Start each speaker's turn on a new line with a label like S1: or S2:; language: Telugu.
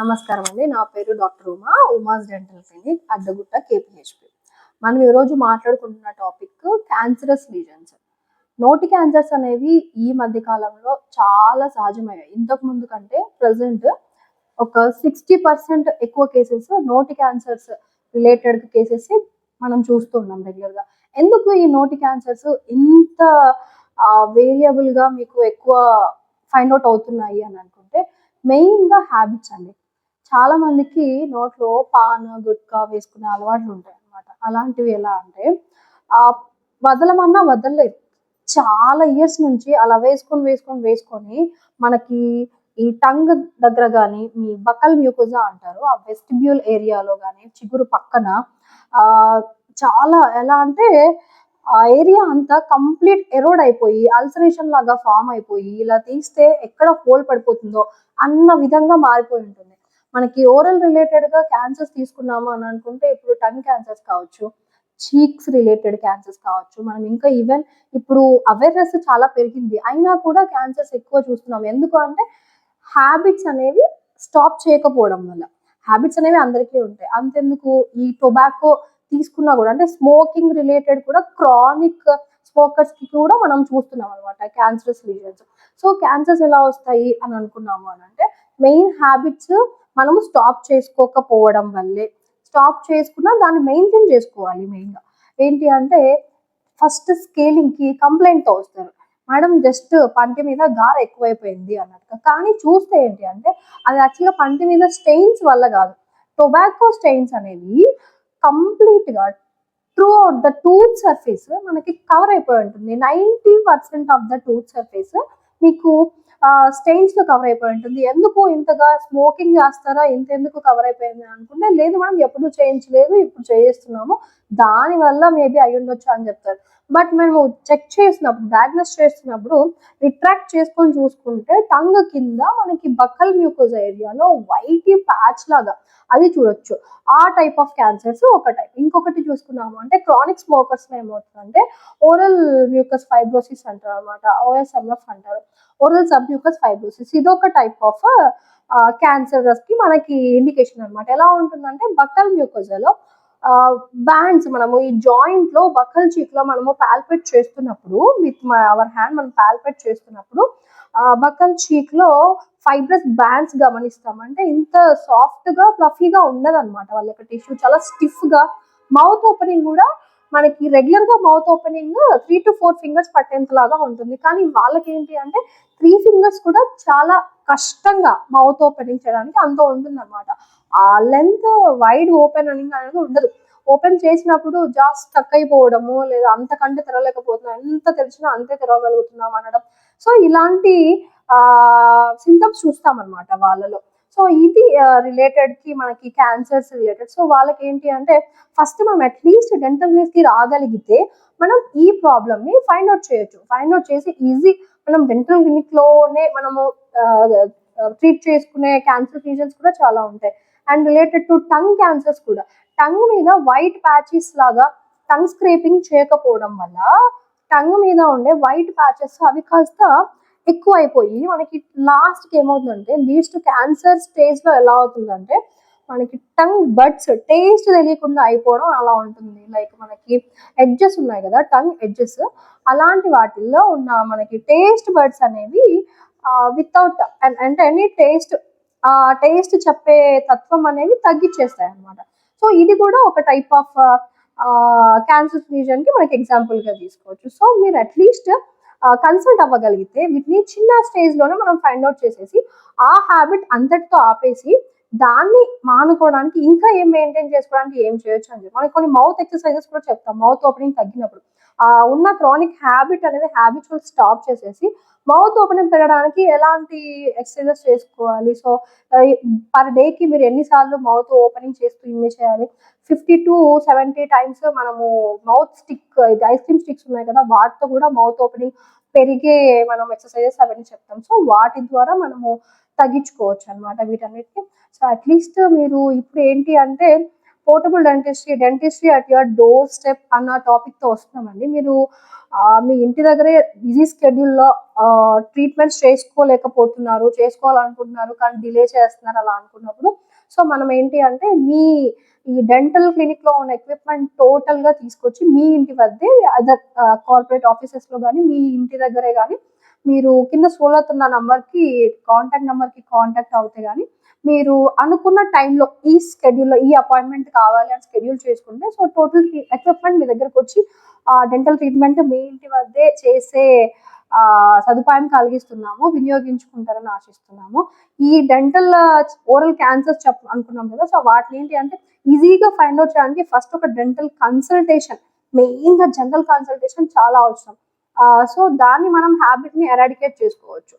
S1: నమస్కారం అండి. నా పేరు doctor Uma. Uma's dental clinic Addagutta KPHP. మనం ఈరోజు మాట్లాడుకుంటున్న టాపిక్ క్యాన్సరస్ లీజన్స్. నోటి క్యాన్సర్స్ అనేవి ఈ మధ్య కాలంలో చాలా సహజమయ్యాయి. ఇంతకు ముందు కంటే ప్రజెంట్ ఒక సిక్స్టీ పర్సెంట్ ఎక్కువ కేసెస్ నోటి క్యాన్సర్స్ రిలేటెడ్ కేసెస్ మనం చూస్తున్నాం రెగ్యులర్గా. ఎందుకు ఈ నోటి క్యాన్సర్స్ ఇంత వేరియబుల్గా మీకు ఎక్కువ ఫైండ్ అవుట్ అవుతున్నాయి అని అనుకుంటే మెయిన్గా హ్యాబిట్స్ అండి. చాలా మందికి నోట్లో పాన్ గుట్కా వేసుకునే అలవాట్లు ఉంటాయి అన్నమాట. అలాంటివి ఎలా అంటే ఆ వదలమన్నా వదలలేదు. చాలా ఇయర్స్ నుంచి అలా వేసుకొని వేసుకొని వేసుకొని మనకి ఈ టంగ్ దగ్గర కానీ మీ బకల్ మ్యూకోజా అంటారు ఆ వెస్టిబ్యూల్ ఏరియాలో కానీ చిగురు పక్కన ఆ చాలా ఎలా అంటే ఆ ఏరియా అంతా కంప్లీట్ ఎరోడ్ అయిపోయి అల్సరేషన్ లాగా ఫామ్ అయిపోయి ఇలా తీస్తే ఎక్కడ హోల్ పడిపోతుందో అన్న విధంగా మారిపోయి ఉంటుంది. మనకి ఓరల్ రిలేటెడ్గా క్యాన్సర్స్ తీసుకున్నాము అని అనుకుంటే ఇప్పుడు టంగ్ క్యాన్సర్స్ కావచ్చు చీక్స్ రిలేటెడ్ క్యాన్సర్స్ కావచ్చు మనం ఇంకా ఈవెన్ ఇప్పుడు అవేర్నెస్ చాలా పెరిగింది. అయినా కూడా క్యాన్సర్స్ ఎక్కువ చూస్తున్నాం ఎందుకు అంటే హ్యాబిట్స్ అనేవి స్టాప్ చేయకపోవడం వల్ల. హ్యాబిట్స్ అనేవి అందరికీ ఉంటాయి. అంతెందుకు ఈ టొబాకో తీసుకున్నా కూడా అంటే స్మోకింగ్ రిలేటెడ్ కూడా క్రానిక్ స్మోకర్స్కి కూడా మనం చూస్తున్నాం అనమాట క్యాన్సరస్ రీజన్స్ సో క్యాన్సర్స్ ఎలా వస్తాయి అని అనుకున్నాము అని అంటే మెయిన్ హ్యాబిట్స్ మనము స్టాప్ చేసుకోకపోవడం వల్లే. స్టాప్ చేసుకున్నా దాన్ని మెయింటైన్ చేసుకోవాలి మెయిన్గా ఏంటి అంటే ఫస్ట్ స్కేలింగ్కి కంప్లైంట్తో కంప్లైంట్ వస్తారు. మేడం జస్ట్ పంటి మీద గార ఎక్కువైపోయింది అన్నట్టుగా. కానీ చూస్తే ఏంటి అంటే అది యాక్చువల్గా పంటి మీద స్టెయిన్స్ వల్ల కాదు. టొబాకో స్టెయిన్స్ అనేవి కంప్లీట్గా through out the tooth surface మనకి కవర్ అయిపోయి ఉంటుంది. Ninety percent of the tooth surface మీకు స్టెయిన్స్తో కవర్ అయిపోయి ఉంటుంది. ఎందుకు ఇంతగా స్మోకింగ్ చేస్తారా? ఇంత ఎందుకు కవర్ అయిపోయింది అనుకుంటే లేదు మనం ఎప్పుడు చేయించలేదు ఇప్పుడు చేయిస్తున్నాము. దాని వల్ల మేబీ అయి ఉండొచ్చు అని చెప్తారు. బట్ మేము చెక్ చేసినప్పుడు డయాగ్నోస్ చేస్తున్నప్పుడు రిట్రాక్ట్ చేసుకొని చూసుకుంటే టంగ్ కింద మనకి బక్కల్ మ్యూకోజ్ ఏరియాలో వైట్ ప్యాచ్ లాగా అది చూడొచ్చు. ఆ టైప్ ఆఫ్ క్యాన్సర్స్ ఒక టైప్ ఇంకొకటి చూసుకున్నాము అంటే క్రానిక్ స్మోకర్స్ ఏమవుతుందంటే ఓరల్ మ్యూకస్ ఫైబ్రోసిస్ అంటారు అనమాట ఓఎస్ఎంఎఫ్ అంటారు. ఓరల్ సబ్ మ్యూకస్ ఫైబ్రోసిస్ ఇదొక టైప్ ఆఫ్ క్యాన్సర్స్కి మనకి ఇండికేషన్ అన్నమాట. ఎలా ఉంటుందంటే బక్కల్ మ్యూకోజాలో బ్యాండ్స్ మనము ఈ జాయింట్లో బక్కల్ చీక్లో మనము పాల్పేట్ చేస్తున్నప్పుడు విత్ అవర్ హ్యాండ్ మనం పాల్పేట్ చేస్తున్నప్పుడు బకల్ చీక్లో ఫైబ్రస్ బ్యాండ్స్ గమనిస్తాం. అంటే ఇంత సాఫ్ట్గా ఫ్లఫీగా ఉండదు అనమాట వాళ్ళ యొక్క టిష్యూ చాలా స్టిఫ్గా మౌత్ ఓపెనింగ్ కూడా మనకి రెగ్యులర్గా mouth opening three to four fingers పట్టేంత లాగా ఉంటుంది. కానీ వాళ్ళకి ఏంటి అంటే త్రీ ఫింగర్స్ కూడా చాలా కష్టంగా మౌత్ ఓపెనింగ్ చేయడానికి అంత ఉంటుంది అనమాట లెంత్ వైడ్ ఓపెన్ ఓపెనింగ్ అనేది ఉండదు. ఓపెన్ చేసినప్పుడు జాస్ట్ స్టక్ అయిపోవడము లేదా అంతకంటే తెరవలేకపోతున్నాం ఎంత తెరిచినా అంతే తెరవగలుగుతున్నాం అనడం. సో ఇలాంటి ఆ సింటమ్స్ చూస్తాం అనమాట వాళ్ళలో. సో ఇది రిలేటెడ్కి మనకి క్యాన్సర్స్ రిలేటెడ్ సో వాళ్ళకి ఏంటి అంటే ఫస్ట్ మనం అట్లీస్ట్ డెంటల్కి రాగలిగితే మనం ఈ ప్రాబ్లమ్ని ఫైండ్ అవుట్ చేయొచ్చు. ఫైండ్ అవుట్ చేసి ఈజీ మనం డెంటల్ క్లినిక్లోనే మనము ట్రీట్ చేసుకునే క్యాన్సర్ రీజన్స్ కూడా చాలా ఉంటాయి. And related to tongue cancers కూడా. టంగ్ మీద వైట్ ప్యాచెస్ లాగా టంగ్ స్క్రేపింగ్ చేయకపోవడం వల్ల టంగ్ మీద ఉండే వైట్ ప్యాచెస్ అవి కాస్త ఎక్కువ అయిపోయి మనకి లాస్ట్కి ఏమవుతుందంటే లీడ్స్ టు క్యాన్సర్ స్టేజ్లో ఎలా అవుతుందంటే మనకి టంగ్ బడ్స్ టేస్ట్ తెలియకుండా అయిపోవడం అలా ఉంటుంది. లైక్ మనకి ఎడ్జెస్ ఉన్నాయి కదా టంగ్ ఎడ్జెస్ అలాంటి వాటిల్లో ఉన్న మనకి టేస్ట్ బడ్స్ అనేవి వితౌట్ అంటే ఎనీ టేస్ట్ ఆ టేస్ట్ చెప్పే తత్వం అనేవి తగ్గించేస్తాయి అన్నమాట సో ఇది కూడా ఒక టైప్ ఆఫ్ క్యాన్సర్ రీజన్కి మనకి ఎగ్జాంపుల్గా తీసుకోవచ్చు. సో మీరు అట్లీస్ట్ కన్సల్ట్ అవ్వగలిగితే వీటిని చిన్న స్టేజ్లోనే మనం ఫైండ్ అవుట్ చేసేసి ఆ హ్యాబిట్ అంతటితో ఆపేసి దాన్ని మానుకోవడానికి ఇంకా ఏం మెయింటైన్ చేసుకోవడానికి ఏం చేయొచ్చు అని చెప్పి. మనకి కొన్ని మౌత్ ఎక్సర్సైజెస్ కూడా చెప్తాం. మౌత్ ఓపెనింగ్ తగ్గినప్పుడు. ఆ ఉన్న క్రానిక్ హ్యాబిట్ అనేది హ్యాబిచువల్ స్టాప్ చేసేసి మౌత్ ఓపెనింగ్ పెరగడానికి ఎలాంటి ఎక్సర్సైజెస్ చేసుకోవాలి? సో పర్ డేకి మీరు ఎన్నిసార్లు మౌత్ ఓపెనింగ్ చేస్తూ ఇన్ని చేయాలి? ఫిఫ్టీ టు సెవెంటీ టైమ్స్ మనము మౌత్ స్టిక్ ఇది ఐస్ క్రీమ్ స్టిక్స్ ఉన్నాయి కదా వాటితో కూడా మౌత్ ఓపెనింగ్ పెరిగే మనం ఎక్సర్సైజెస్ అవన్నీ చెప్తాం. సో వాటి ద్వారా మనము తగ్గించుకోవచ్చు అనమాట వీటన్నిటిని సో అట్లీస్ట్ మీరు ఇప్పుడు ఏంటి అంటే portable dentistry dentistry at your doorstep అన్న టాపిక్తో వస్తున్నామండి. మీరు మీ ఇంటి దగ్గరే బిజీ స్కెడ్యూల్లో ట్రీట్మెంట్స్ చేసుకోలేకపోతున్నారు చేసుకోవాలనుకుంటున్నారు కానీ డిలే చేస్తున్నారు అలా అనుకున్నప్పుడు. సో మనం ఏంటి అంటే మీ ఈ డెంటల్ క్లినిక్లో ఉన్న ఎక్విప్మెంట్ టోటల్గా తీసుకొచ్చి మీ ఇంటి వద్దే అదర్ కార్పొరేట్ ఆఫీసెస్లో కానీ మీ ఇంటి దగ్గరే కానీ మీరు కింద స్క్రోల్ అవుతున్న నంబర్కి కాంటాక్ట్ నెంబర్కి కాంటాక్ట్ అవుతే కానీ మీరు అనుకున్న టైంలో ఈ స్కెడ్యూల్లో ఈ అపాయింట్మెంట్ కావాలి అని స్కెడ్యూల్ చేసుకుంటే సో టోటల్ ఎక్విప్మెంట్ మీ దగ్గరకు వచ్చి డెంటల్ ట్రీట్మెంట్ మీ ఇంటి వద్దే చేసే సదుపాయం కలిగిస్తున్నాము వినియోగించుకుంటారని ఆశిస్తున్నాము. ఈ డెంటల్ ఓరల్ క్యాన్సర్ చెప్ అనుకున్నాం కదా సో వాటిని ఏంటి అంటే ఈజీగా ఫైండ్ అవుట్ చేయడానికి ఫస్ట్ ఒక డెంటల్ కన్సల్టేషన్ మెయిన్గా జనరల్ కన్సల్టేషన్ చాలా అవసరం. సో దాన్ని మనం హ్యాబిట్ని ఎరాడికేట్ చేసుకోవచ్చు.